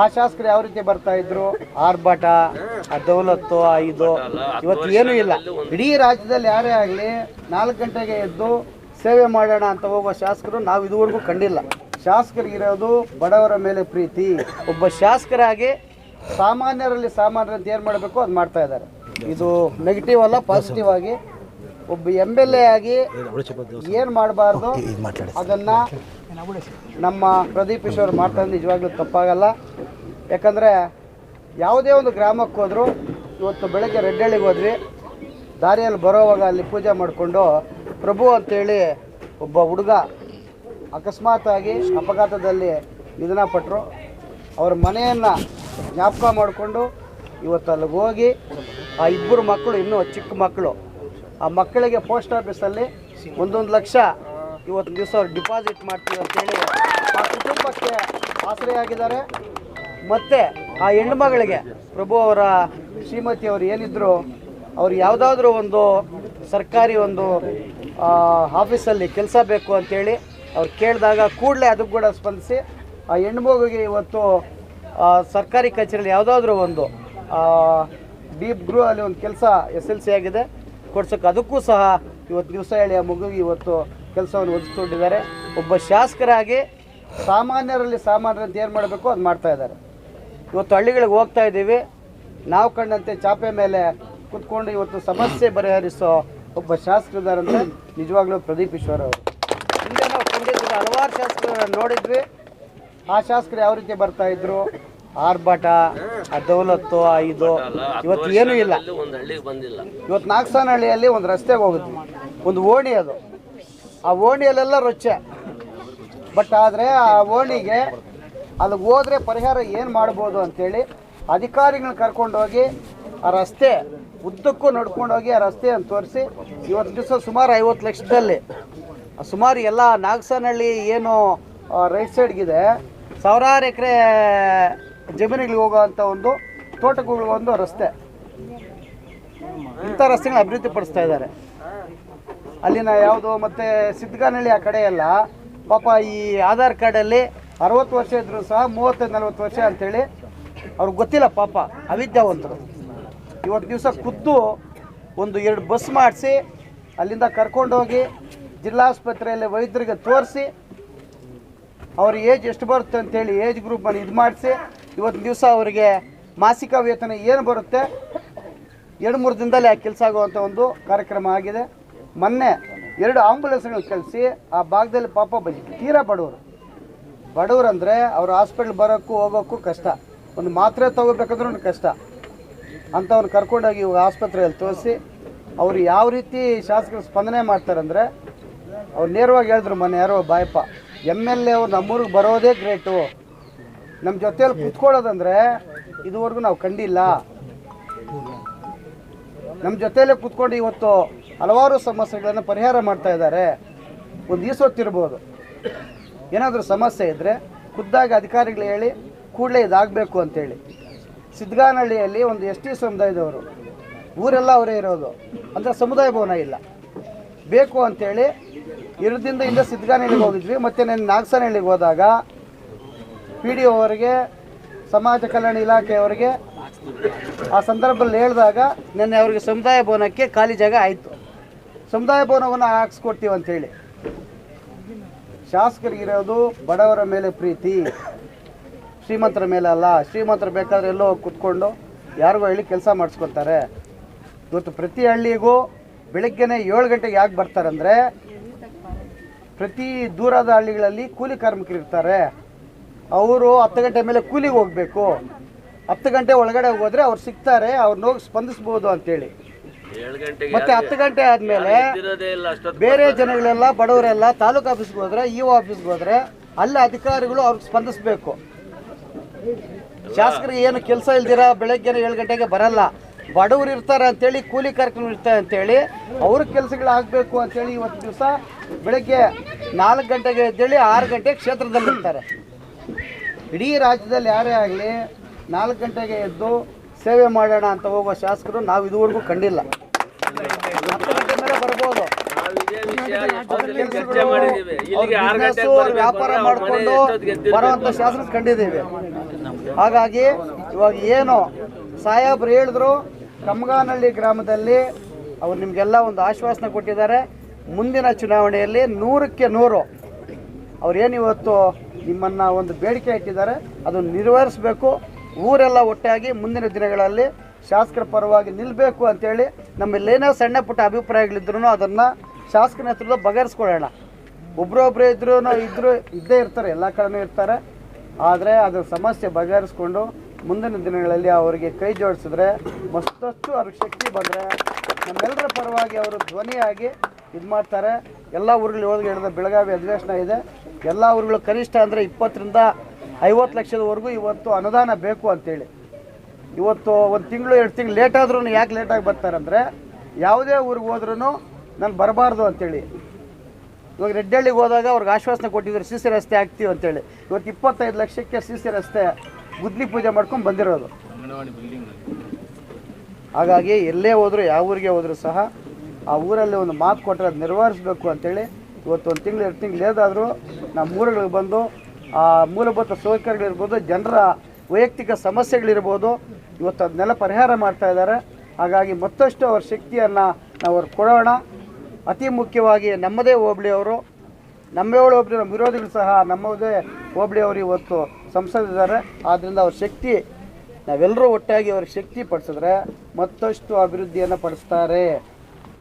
ಆ ಶಾಸಕರು ಯಾವ ರೀತಿ ಬರ್ತಾ ಇದ್ರು? ಆರ್ಭಟ, ಆ ದೌಲತ್ತು ಇದು. ಇವತ್ತು ಏನೂ ಇಲ್ಲ. ಇಡೀ ರಾಜ್ಯದಲ್ಲಿ ಯಾರೇ ಆಗಲಿ ನಾಲ್ಕು ಗಂಟೆಗೆ ಎದ್ದು ಸೇವೆ ಮಾಡೋಣ ಅಂತ ಹೋಗುವ ಶಾಸಕರು ನಾವು ಇದುವರೆಗೂ ಕಂಡಿಲ್ಲ. ಶಾಸಕರಿಗಿರೋದು ಬಡವರ ಮೇಲೆ ಪ್ರೀತಿ. ಒಬ್ಬ ಶಾಸಕರಾಗಿ ಸಾಮಾನ್ಯರಲ್ಲಿ ಸಾಮಾನ್ಯರಂತ ಏನು ಮಾಡಬೇಕು? ಅದು ಮಾಡ್ತಾ ಇದ್ದಾರೆ. ಇದು ನೆಗೆಟಿವ್ ಅಲ್ಲ ಪಾಸಿಟಿವ್ ಆಗಿ ಒಬ್ಬ ಎಂ ಎಲ್ ಎ ಆಗಿ ಏನು ಮಾಡಬಾರ್ದು ಅದನ್ನ ನಮ್ಮ ಪ್ರದೀಪ್ ಈಶ್ವರ್ ಮಾಡ್ತಾ ನಿಜವಾಗ್ಲೂ ತಪ್ಪಾಗಲ್ಲ. ಯಾಕಂದರೆ ಯಾವುದೇ ಒಂದು ಗ್ರಾಮಕ್ಕೆ ಹೋದರೂ ಇವತ್ತು ಬೆಳಗ್ಗೆ ರೆಡ್ಡಳ್ಳಿಗೆ ಹೋದ್ವಿ. ದಾರಿಯಲ್ಲಿ ಬರೋವಾಗ ಅಲ್ಲಿ ಪೂಜೆ ಮಾಡಿಕೊಂಡು ಪ್ರಭು ಅಂತೇಳಿ ಒಬ್ಬ ಹುಡುಗ ಅಕಸ್ಮಾತಾಗಿ ಅಪಘಾತದಲ್ಲಿ ನಿಧನ ಪಟ್ಟರು ಅವ್ರ ಮನೆಯನ್ನು ಜ್ಞಾಪಕ ಮಾಡಿಕೊಂಡು ಇವತ್ತು ಅಲ್ಲಿಗೆ ಹೋಗಿ ಆ ಇಬ್ಬರು ಮಕ್ಕಳು ಇನ್ನೂ ಚಿಕ್ಕ ಮಕ್ಕಳು ಆ ಮಕ್ಕಳಿಗೆ ಪೋಸ್ಟ್ ಆಫೀಸಲ್ಲಿ ಒಂದೊಂದು ಲಕ್ಷ ಇವತ್ತು ದಿವಸ ಅವ್ರು ಡಿಪಾಸಿಟ್ ಮಾಡ್ತೀವಿ ಅಂತೇಳಿ ಆ ಕುಟುಂಬಕ್ಕೆ ಆಸರೆಯಾಗಿದ್ದಾರೆ ಮತ್ತು ಆ ಹೆಣ್ಮಗಳಿಗೆ ಪ್ರಭು ಅವರ ಶ್ರೀಮತಿ ಅವರು ಏನಿದ್ರು, ಅವ್ರು ಯಾವುದಾದ್ರೂ ಒಂದು ಸರ್ಕಾರಿ ಒಂದು ಆಫೀಸಲ್ಲಿ ಕೆಲಸ ಬೇಕು ಅಂತೇಳಿ ಅವ್ರು ಕೇಳಿದಾಗ ಕೂಡಲೇ ಅದಕ್ಕೆ ಕೂಡ ಸ್ಪಂದಿಸಿ ಆ ಹೆಣ್ಮಗುಗೆ ಇವತ್ತು ಸರ್ಕಾರಿ ಕಚೇರಿಯಲ್ಲಿ ಯಾವುದಾದ್ರೂ ಒಂದು ಡೀಪ್ ಗ್ರೂ ಅಲ್ಲಿ ಒಂದು ಕೆಲಸ ಎಸ್ ಎಲ್ ಸಿ ಆಗಿದೆ. ಕೊಡ್ಸೋಕೆ ಅದಕ್ಕೂ ಸಹ ಇವತ್ತು ದಿವಸ ಹೇಳಿ ಆ ಮಗುವಿಗೆ ಇವತ್ತು ಕೆಲಸವನ್ನು ಒದಗಿಸ್ಕೊಂಡಿದ್ದಾರೆ. ಒಬ್ಬ ಶಾಸಕರಾಗಿ ಸಾಮಾನ್ಯರಲ್ಲಿ ಸಾಮಾನ್ಯರಂತ ಏನು ಮಾಡಬೇಕು ಅದು ಮಾಡ್ತಾ ಇದ್ದಾರೆ. ಇವತ್ತು ಹಳ್ಳಿಗಳಿಗೆ ಹೋಗ್ತಾ ಇದ್ದೀವಿ. ನಾವು ಕಂಡಂತೆ ಚಾಪೆ ಮೇಲೆ ಕುತ್ಕೊಂಡು ಇವತ್ತು ಸಮಸ್ಯೆ ಬಗೆಹರಿಸೋ ಒಬ್ಬ ಶಾಸಕರಿದ್ದಾರಂದರೆ ನಿಜವಾಗ್ಲೂ ಪ್ರದೀಪ್ ಈಶ್ವರ್ ಅವರು. ಹಿಂದೆ ನಾವು ಹಲವಾರು ಶಾಸಕರನ್ನು ನೋಡಿದ್ವಿ. ಆ ಶಾಸಕರು ಯಾವ ರೀತಿ ಬರ್ತಾ ಇದ್ರು? ಆರ್ಭಟ ದೌಲತ್ತು ಇದು. ಇವತ್ತು ಏನೂ ಇಲ್ಲ. ಒಂದು ಹಳ್ಳಿಗೆ ಬಂದಿಲ್ಲ ಇವತ್ತು ಒಂದು ರಸ್ತೆಗೆ ಹೋಗುತ್ತೆ ಒಂದು ಓಣಿ ಅದು. ಆ ಓಣಿಯಲ್ಲೆಲ್ಲ ರೊಚ್ಚೆ. ಬಟ್ ಆದರೆ ಆ ಓಣಿಗೆ ಅಲ್ಲಿಗೆ ಹೋದರೆ ಪರಿಹಾರ ಏನು ಮಾಡ್ಬೋದು ಅಂತೇಳಿ ಅಧಿಕಾರಿಗಳನ್ನ ಕರ್ಕೊಂಡೋಗಿ ಆ ರಸ್ತೆ, ಉದ್ದಕ್ಕೂ ನಡ್ಕೊಂಡೋಗಿ ಆ ರಸ್ತೆಯನ್ನು ತೋರಿಸಿ ಇವತ್ತು ದಿವಸ ಸುಮಾರು ಐವತ್ತು ಲಕ್ಷದಲ್ಲಿ ಸುಮಾರು ಎಲ್ಲ ನಾಗಸಾನಹಳ್ಳಿ ಏನು ರೈಟ್ ಸೈಡ್ಗಿದೆ ಸಾವಿರಾರು ಎಕರೆ ಜಮೀನುಗಳಿಗೆ ಹೋಗೋವಂಥ ಒಂದು ತೋಟಗಳಿಗೆ ಒಂದು ರಸ್ತೆ. ಇಂಥ ರಸ್ತೆಗಳನ್ನ ಅಭಿವೃದ್ಧಿ ಪಡಿಸ್ತಾ ಇದ್ದಾರೆ. ಅಲ್ಲಿನ ಯಾವುದು ಮತ್ತು ಸಿದ್ಧಗಾನಹಳ್ಳಿ ಆ ಕಡೆ ಎಲ್ಲ ಪಾಪ ಈ ಆಧಾರ್ ಕಾರ್ಡಲ್ಲಿ ಅರವತ್ತು ವರ್ಷ ಇದ್ದರೂ ಸಹ ಮೂವತ್ತೈದು, ನಲ್ವತ್ತು ವರ್ಷ ಅಂತೇಳಿ ಅವ್ರಿಗೆ ಗೊತ್ತಿಲ್ಲ ಪಾಪ, ಅವಿದ್ಯಾವಂತರು. ಇವತ್ತು ದಿವಸ ಖುದ್ದು ಒಂದು ಎರಡು ಬಸ್ ಮಾಡಿಸಿ ಅಲ್ಲಿಂದ ಕರ್ಕೊಂಡೋಗಿ ಜಿಲ್ಲಾಸ್ಪತ್ರೆಯಲ್ಲಿ ವೈದ್ಯರಿಗೆ ತೋರಿಸಿ ಅವ್ರ ಏಜ್ ಎಷ್ಟು ಬರುತ್ತೆ ಅಂತೇಳಿ ಏಜ್ ಗ್ರೂಪನ್ನು ಇದು ಮಾಡಿಸಿ ಇವತ್ತು ದಿವಸ ಅವರಿಗೆ ಮಾಸಿಕ ವೇತನ ಏನು ಬರುತ್ತೆ? ಎರಡು ಮೂರು ದಿನದಲ್ಲಿ ಆ ಕೆಲಸ ಆಗುವಂಥ ಒಂದು ಕಾರ್ಯಕ್ರಮ ಆಗಿದೆ. ಮೊನ್ನೆ ಎರಡು ಆಂಬುಲೆನ್ಸ್ಗಳು ಕಳಿಸಿ ಆ ಭಾಗದಲ್ಲಿ ಪಾಪ ತೀರಾ ಬಡವರು. ಬಡವರು ಅಂದರೆ ಅವ್ರ ಹಾಸ್ಪಿಟ್ಲ್ ಬರೋಕ್ಕೂ ಹೋಗೋಕ್ಕೂ ಕಷ್ಟ. ಒಂದು ಮಾತ್ರೆ ತೊಗೋಬೇಕಂದ್ರೂ ಕಷ್ಟ. ಅಂಥವ್ರು ಕರ್ಕೊಂಡೋಗಿ ಇವಾಗ ಆಸ್ಪತ್ರೆಯಲ್ಲಿ ತೋರಿಸಿ ಅವರು ಯಾವ ರೀತಿ ಶಾಸಕರು ಸ್ಪಂದನೆ ಮಾಡ್ತಾರಂದರೆ ಅವ್ರು ನೇರವಾಗಿ ಹೇಳಿದ್ರು ಮೊನ್ನೆ ಯಾರೋ ಬಾಯಪ್ಪ ಎಂ ಎಲ್ ಎ ಅವ್ರು ನಮ್ಮೂರಿಗೆ ಬರೋದೇ ಗ್ರೇಟು ನಮ್ಮ ಜೊತೆಯಲ್ಲಿ ಕುತ್ಕೊಳ್ಳೋದಂದ್ರೆ ಇದುವರೆಗೂ ನಾವು ಕಂಡಿಲ್ಲ. ನಮ್ಮ ಜೊತೆಯಲ್ಲೇ ಕುತ್ಕೊಂಡು ಇವತ್ತು ಹಲವಾರು ಸಮಸ್ಯೆಗಳನ್ನು ಪರಿಹಾರ ಮಾಡ್ತಾ ಇದ್ದಾರೆ. ಒಂದು ಈಸೊತ್ತಿರ್ಬೋದು ಏನಾದರೂ ಸಮಸ್ಯೆ ಇದ್ದರೆ ಖುದ್ದಾಗಿ ಅಧಿಕಾರಿಗಳು ಹೇಳಿ ಕೂಡಲೇ ಇದಾಗಬೇಕು ಅಂತೇಳಿ. ಸಿದ್ಧಗಾನಹಳ್ಳಿಯಲ್ಲಿ ಒಂದು ಎಸ್ ಟಿ ಸಮುದಾಯದವರು, ಊರೆಲ್ಲ ಅವರೇ ಇರೋದು, ಅಂದರೆ ಸಮುದಾಯ ಭವನ ಇಲ್ಲ. ಬೇಕು ಅಂತೇಳಿ ಇರದಿಂದ ಹಿಂದೆ ಸಿದ್ಧಗಾನಹಳ್ಳಿಗೆ ಹೋಗಿದ್ವಿ, ಮತ್ತು ನಾನು ನಾಗಸನಹಳ್ಳಿಗೆ ಹೋದಾಗ ಪಿ ಡಿ ಅವರಿಗೆ ಸಮಾಜ ಕಲ್ಯಾಣ ಇಲಾಖೆಯವರಿಗೆ ಆ ಸಂದರ್ಭದಲ್ಲಿ ಹೇಳಿದಾಗ ನಿನ್ನೆ ಅವರಿಗೆ ಸಮುದಾಯ ಭವನಕ್ಕೆ ಖಾಲಿ ಜಾಗ ಆಯಿತು. ಸಮುದಾಯ ಭವನವನ್ನು ಹಾಕ್ಸ್ಕೊಡ್ತೀವಿ ಅಂತೇಳಿ. ಶಾಸಕರಿಗಿರೋದು ಬಡವರ ಮೇಲೆ ಪ್ರೀತಿ, ಶ್ರೀಮಂತರ ಮೇಲೆ ಅಲ್ಲ, ಶ್ರೀಮಂತರು ಬೇಕಾದ್ರೆ ಎಲ್ಲೋ ಕುತ್ಕೊಂಡು ಯಾರಿಗೋ ಹೇಳಿ ಕೆಲಸ ಮಾಡಿಸ್ಕೊತಾರೆ ಇವತ್ತು ಪ್ರತಿ ಹಳ್ಳಿಗೂ ಬೆಳಗ್ಗೆನೆ ಏಳು ಗಂಟೆಗೆ ಯಾಕೆ ಬರ್ತಾರೆ ಅಂದರೆ, ಪ್ರತಿ ದೂರದ ಹಳ್ಳಿಗಳಲ್ಲಿ ಕೂಲಿ ಕಾರ್ಮಿಕರು ಇರ್ತಾರೆ. ಅವರು ಹತ್ತು ಗಂಟೆ ಮೇಲೆ ಕೂಲಿಗೆ ಹೋಗಬೇಕು. ಹತ್ತು ಗಂಟೆ ಒಳಗಡೆ ಹೋದ್ರೆ ಅವ್ರು ಸಿಗ್ತಾರೆ ಅವ್ರನ್ನ ಹೋಗಿ ಸ್ಪಂದಿಸ್ಬೋದು ಅಂತೇಳಿ. ಮತ್ತೆ ಹತ್ತು ಗಂಟೆ ಆದಮೇಲೆ ಬೇರೆ ಜನಗಳೆಲ್ಲ ಬಡವರೆಲ್ಲ ತಾಲೂಕು ಆಫೀಸ್ಗೆ ಹೋದ್ರೆ ಇ ಆಫೀಸ್ಗೆ ಹೋದ್ರೆ ಅಲ್ಲಿ ಅಧಿಕಾರಿಗಳು ಅವ್ರಿಗೆ ಸ್ಪಂದಿಸಬೇಕು. ಶಾಸಕರಿಗೆ ಏನು ಕೆಲಸ ಇಲ್ದಿರ ಬೆಳಗ್ಗೆ ಏಳು ಗಂಟೆಗೆ ಬರಲ್ಲ. ಬಡವರು ಇರ್ತಾರೆ ಅಂತೇಳಿ ಕೂಲಿ ಕಾರ್ಯಕ್ರಮ ಇರ್ತಾರೆ ಅಂತೇಳಿ ಅವ್ರ ಕೆಲಸಗಳು ಆಗಬೇಕು ಅಂತೇಳಿ ಇವತ್ತು ದಿವಸ ಬೆಳಗ್ಗೆ ನಾಲ್ಕು ಗಂಟೆಗೆ ಅಂತೇಳಿ ಆರು ಗಂಟೆಗೆ ಕ್ಷೇತ್ರದಲ್ಲಿ ಇರ್ತಾರೆ ಇಡೀ ರಾಜ್ಯದಲ್ಲಿ ಯಾರೇ ಆಗಲಿ ನಾಲ್ಕು ಗಂಟೆಗೆ ಎದ್ದು ಸೇವೆ ಮಾಡೋಣ ಅಂತ ಹೋಗುವ ಶಾಸಕರು ನಾವು ಇದುವರೆಗೂ ಕಂಡಿಲ್ಲ. ಬರ್ಬೋದು. ವ್ಯಾಪಾರ ಮಾಡಿಕೊಂಡು ಬರುವಂತ ಶಾಸನ ಕಂಡಿದ್ದೀವಿ. ಹಾಗಾಗಿ ಇವಾಗ ಏನು ಸಾಹೇಬ್ರು ಹೇಳಿದ್ರು ಕಮ್ಗಾನಹಳ್ಳಿ ಗ್ರಾಮದಲ್ಲಿ ಅವ್ರು ನಿಮಗೆಲ್ಲ ಒಂದು ಆಶ್ವಾಸನೆ ಕೊಟ್ಟಿದ್ದಾರೆ. ಮುಂದಿನ ಚುನಾವಣೆಯಲ್ಲಿ ನೂರಕ್ಕೆ ನೂರು. ಅವ್ರೇನು ಇವತ್ತು ನಿಮ್ಮನ್ನು ಒಂದು ಬೇಡಿಕೆ ಇಟ್ಟಿದ್ದಾರೆ ಅದನ್ನು ನಿರ್ವಹಿಸಬೇಕು ಊರೆಲ್ಲ ಒಟ್ಟಾಗಿ ಮುಂದಿನ ದಿನಗಳಲ್ಲಿ ಶಾಸಕರ ಪರವಾಗಿ ನಿಲ್ಲಬೇಕು ಅಂತೇಳಿ ನಮ್ಮಲ್ಲೇನೋ ಸಣ್ಣ ಪುಟ್ಟ ಅಭಿಪ್ರಾಯಗಳಿದ್ರು ಅದನ್ನು ಶಾಸಕರ ನೇತೃತ್ವ ಬಗೆಹರಿಸ್ಕೊಳ್ಳೋಣ. ಒಬ್ರೊಬ್ರು ಇದ್ರೂ ಇದ್ರು ಇದ್ದೇ ಇರ್ತಾರೆ, ಎಲ್ಲ ಕಡೆನೂ ಇರ್ತಾರೆ. ಆದರೆ ಅದರ ಸಮಸ್ಯೆ ಬಗೆಹರಿಸ್ಕೊಂಡು ಮುಂದಿನ ದಿನಗಳಲ್ಲಿ ಅವರಿಗೆ ಕೈ ಜೋಡಿಸಿದ್ರೆ ಮತ್ತಷ್ಟು ಅವ್ರಿಗೆ ಶಕ್ತಿ ಬಂದರೆ ನಮ್ಮೆಲ್ಲರ ಪರವಾಗಿ ಅವರು ಧ್ವನಿಯಾಗಿ ಇದು ಮಾಡ್ತಾರೆ. ಎಲ್ಲ ಊರುಗಳು ಹೋಗಿ ಹಿಡಿದ ಬೆಳಗಾವಿ ಅಧಿವೇಶನ ಇದೆ. ಎಲ್ಲ ಊರುಗಳು ಕನಿಷ್ಠ ಅಂದರೆ ಇಪ್ಪತ್ತರಿಂದ ಐವತ್ತು ಲಕ್ಷದವರೆಗೂ ಇವತ್ತು ಅನುದಾನ ಬೇಕು ಅಂತೇಳಿ. ಇವತ್ತು ಒಂದು ತಿಂಗಳು ಎರಡು ತಿಂಗಳು ಲೇಟ್ ಆದ್ರೂ ಯಾಕೆ ಲೇಟಾಗಿ ಬರ್ತಾರಂದರೆ ಯಾವುದೇ ಊರಿಗೆ ಹೋದ್ರೂ ನಾನು ಬರಬಾರ್ದು ಅಂತೇಳಿ. ಇವಾಗ ರೆಡ್ಡಳ್ಳಿಗೆ ಹೋದಾಗ ಅವ್ರಿಗೆ ಆಶ್ವಾಸನೆ ಕೊಟ್ಟಿದ್ರು ಸಿ ಸಿ ರಸ್ತೆ ಆಗ್ತೀವಿ ಅಂತೇಳಿ. ಇವತ್ತು ಇಪ್ಪತ್ತೈದು ಲಕ್ಷಕ್ಕೆ ಸಿ ಸಿ ರಸ್ತೆ ಗುದ್ಲಿ ಪೂಜೆ ಮಾಡ್ಕೊಂಡು ಬಂದಿರೋದು. ಹಾಗಾಗಿ ಎಲ್ಲೇ ಹೋದರೂ ಯಾವ ಊರಿಗೆ ಹೋದರೂ ಸಹ ಆ ಊರಲ್ಲಿ ಒಂದು ಮಾತು ಕೊಟ್ಟರೆ ಅದು ನಿರ್ವಹಿಸಬೇಕು ಅಂತೇಳಿ ಇವತ್ತು ಒಂದು ತಿಂಗಳು, ಎರಡು ತಿಂಗಳು ಲೇದಾದರೂ ನಮ್ಮ ಊರುಗಳಿಗೆ ಬಂದು ಆ ಮೂಲಭೂತ ಸೌಕರ್ಯಗಳಿರ್ಬೋದು, ಜನರ ವೈಯಕ್ತಿಕ ಸಮಸ್ಯೆಗಳಿರ್ಬೋದು, ಇವತ್ತು ಅದನ್ನೆಲ್ಲ ಪರಿಹಾರ ಮಾಡ್ತಾ ಇದ್ದಾರೆ. ಹಾಗಾಗಿ ಮತ್ತಷ್ಟು ಅವ್ರ ಶಕ್ತಿಯನ್ನು ನಾವು ಅವ್ರಿಗೆ ಕೊಡೋಣ. ಅತಿ ಮುಖ್ಯವಾಗಿ ನಮ್ಮದೇ ಹೋಬಳಿಯವರು ನಮ್ಮೇ ಹೋಬಳಿ ನಮ್ಮ ವಿರೋಧಿಗಳು ಸಹ ನಮ್ಮದೇ ಹೋಬಳಿಯವರು ಇವತ್ತು ಸಂಸದಿದ್ದಾರೆ ಆದ್ದರಿಂದ ಅವ್ರ ಶಕ್ತಿ, ನಾವೆಲ್ಲರೂ ಒಟ್ಟಾಗಿ ಅವ್ರಿಗೆ ಶಕ್ತಿ ಪಡಿಸಿದ್ರೆ ಮತ್ತಷ್ಟು ಅಭಿವೃದ್ಧಿಯನ್ನು ಪಡಿಸ್ತಾರೆ.